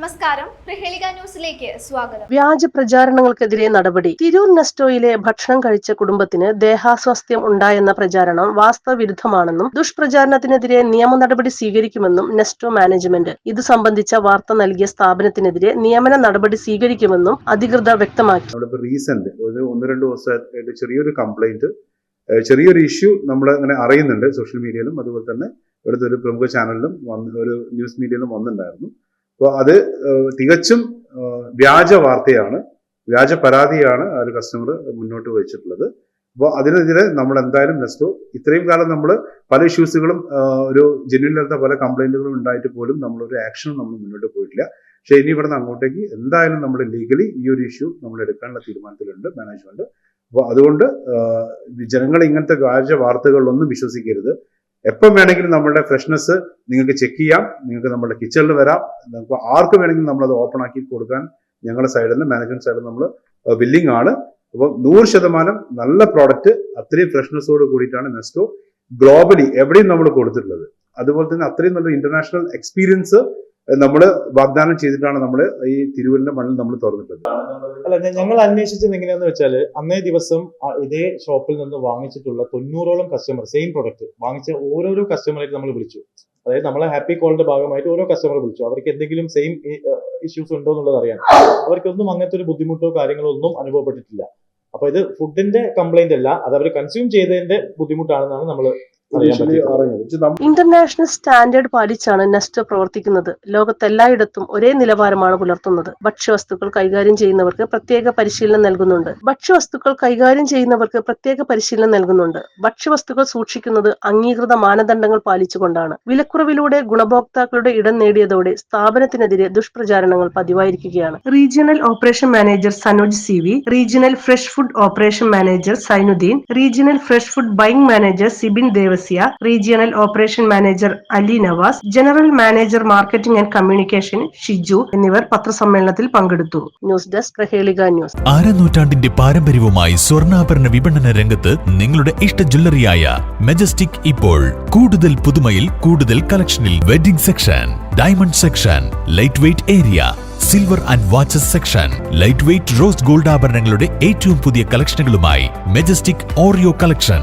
നമസ്കാരം. പ്രഹേളിക ന്യൂസിലേക്ക് സ്വാഗതം. വ്യാജ പ്രചാരണങ്ങൾക്കെതിരെ നടപടി. തിരൂർ നെസ്റ്റോയിലെ ഭക്ഷണം കഴിച്ച കുടുംബത്തിന് ദേഹാസ്വാസ്ഥ്യം ഉണ്ടായെന്ന പ്രചാരണം വാസ്തവവിരുദ്ധമാണെന്നും ദുഷ്പ്രചാരണത്തിനെതിരെ നിയമ നടപടി സ്വീകരിക്കുമെന്നും നെസ്റ്റോ മാനേജ്മെന്റ്. ഇത് സംബന്ധിച്ച വാർത്ത നൽകിയ സ്ഥാപനത്തിനെതിരെ നിയമന നടപടി സ്വീകരിക്കുമെന്നും അധികൃതർ വ്യക്തമാക്കി. റീസെന്റ് ഒരു ഒന്ന് രണ്ട് ദിവസമായിട്ട് ചെറിയൊരു കംപ്ലൈന്റ് ചെറിയൊരു ഇഷ്യൂ നമ്മൾ അങ്ങനെ അറിയുന്നുണ്ട് സോഷ്യൽ മീഡിയയിലും അതുപോലെ തന്നെ ഇവിടുത്തെ ഒരു പ്രമുഖ ചാനലിലും വന്ന് ഒരു ന്യൂസ് മീഡിയയിലും വന്നിട്ടുണ്ടായിരുന്നു. അപ്പോൾ അത് തികച്ചും വ്യാജ വാർത്തയാണ് വ്യാജ പരാതിയാണ് ആ ഒരു കസ്റ്റമർ മുന്നോട്ട് വെച്ചിട്ടുള്ളത്. അപ്പോൾ അതിനെതിരെ നമ്മൾ എന്തായാലും നെസ്റ്റു ഇത്രയും കാലം നമ്മൾ പല ഇഷ്യൂസുകളും ഒരു ജെന്യൂനിലത്തെ പല കംപ്ലൈന്റുകളും ഉണ്ടായിട്ട് പോലും നമ്മളൊരു ആക്ഷനും നമ്മൾ മുന്നോട്ട് പോയിട്ടില്ല. പക്ഷേ ഇനി ഇവിടുന്ന് അങ്ങോട്ടേക്ക് എന്തായാലും നമ്മൾ ലീഗലി ഈ ഒരു ഇഷ്യൂ നമ്മൾ എടുക്കാനുള്ള തീരുമാനത്തിലുണ്ട് മാനേജ്മെന്റ് അപ്പോൾ അതുകൊണ്ട് ജനങ്ങൾ ഇങ്ങനത്തെ വ്യാജ വാർത്തകളിലൊന്നും വിശ്വസിക്കരുത്. എപ്പം വേണമെങ്കിലും നമ്മുടെ ഫ്രഷ്നെസ് നിങ്ങൾക്ക് ചെക്ക് ചെയ്യാം. നിങ്ങൾക്ക് നമ്മുടെ കിച്ചണിൽ വരാം. നമുക്ക് ആർക്ക് വേണമെങ്കിലും നമ്മളത് ഓപ്പൺ ആക്കി കൊടുക്കാൻ ഞങ്ങളുടെ സൈഡിൽ നിന്ന് മാനേജ്മെന്റ് സൈഡിൽ നമ്മൾ ബില്ലിംഗ് ആണ്. അപ്പോൾ നൂറ് ശതമാനം നല്ല പ്രോഡക്റ്റ് അത്രയും ഫ്രഷ്നെസ്സോട് കൂടിയിട്ടാണ് നെസ്റ്റോ ഗ്ലോബലി എവിടെയും നമ്മൾ കൊടുത്തിട്ടുള്ളത്. അതുപോലെ തന്നെ അത്രയും നല്ല ഇന്റർനാഷണൽ എക്സ്പീരിയൻസ് നമ്മൾ വാഗ്ദാനം ചെയ്തിട്ടാണ് നമ്മൾ ഈ തിരുവല്ല മണ്ണിൽ നമ്മൾ തുറന്നിട്ടുള്ളത് അല്ല ഞങ്ങൾ അന്വേഷിച്ചത് എങ്ങനെയാന്ന് വെച്ചാൽ അന്നേ ദിവസം ഇതേ ഷോപ്പിൽ നിന്ന് വാങ്ങിച്ചിട്ടുള്ള തൊണ്ണൂറോളം കസ്റ്റമർ സെയിം പ്രൊഡക്റ്റ് വാങ്ങിച്ച ഓരോരോ കസ്റ്റമറായിട്ട് നമ്മൾ വിളിച്ചു. അതായത് നമ്മളെ ഹാപ്പി കോളിന്റെ ഭാഗമായിട്ട് ഓരോ കസ്റ്റമർ വിളിച്ചു. അവർക്ക് എന്തെങ്കിലും സെയിം ഇഷ്യൂസ് ഉണ്ടോ എന്നുള്ളത് അറിയാൻ. അവർക്കൊന്നും അങ്ങനത്തെ ഒരു ബുദ്ധിമുട്ടോ കാര്യങ്ങളോ ഒന്നും അനുഭവപ്പെട്ടിട്ടില്ല. അപ്പൊ ഇത് ഫുഡിന്റെ കംപ്ലൈന്റ് അല്ല അത് അവർ കൺസ്യൂം ചെയ്തതിന്റെ ബുദ്ധിമുട്ടാണെന്നാണ് നമ്മൾ ഇന്റർനാഷണൽ സ്റ്റാൻഡേർഡ് പാലിച്ചാണ് നെസ്റ്റ് പ്രവർത്തിക്കുന്നത്. ലോകത്തെല്ലായിടത്തും ഒരേ നിലവാരമാണ് പുലർത്തുന്നത്. ഭക്ഷ്യവസ്തുക്കൾ കൈകാര്യം ചെയ്യുന്നവർക്ക് പ്രത്യേക പരിശീലനം നൽകുന്നുണ്ട്. ഭക്ഷ്യവസ്തുക്കൾ കൈകാര്യം ചെയ്യുന്നവർക്ക് പ്രത്യേക പരിശീലനം നൽകുന്നുണ്ട്. ഭക്ഷ്യവസ്തുക്കൾ സൂക്ഷിക്കുന്നത് അംഗീകൃത മാനദണ്ഡങ്ങൾ പാലിച്ചുകൊണ്ടാണ്. വിലക്കുറവിലൂടെ ഗുണഭോക്താക്കളുടെ ഇടം നേടിയതോടെ സ്ഥാപനത്തിനെതിരെ ദുഷ്പ്രചാരണങ്ങൾ പതിവായിരിക്കുകയാണ്. Regional operation manager Sanoj C V regional fresh food operation manager Sainuddin regional fresh food buying manager Sibin Devasya regional operation manager Ali Navas general manager marketing and communication Shiju എന്നിവർ പത്രസമ്മേളനത്തിൽ പങ്കെടുത്തു. News desk Prahelika news. അരനൂറ്റാണ്ടിന്റെ പാരമ്പര്യവുമായി സ്വർണാഭരണ വിപണന രംഗത്ത് നിങ്ങളുടെ ഇഷ്ട ജ്വല്ലറിയായ majestic ഇപ്പോൾ കൂടുതൽ പുതുമയിൽ കൂടുതൽ കളക്ഷനിൽ wedding section diamond section light weight area silver and watches section light weight rose gold ആഭരണങ്ങളുടെ ഏറ്റവും പുതിയ കളക്ഷനുകളുമായി മെജസ്റ്റിക് ഓറിയോ കളക്ഷൻ.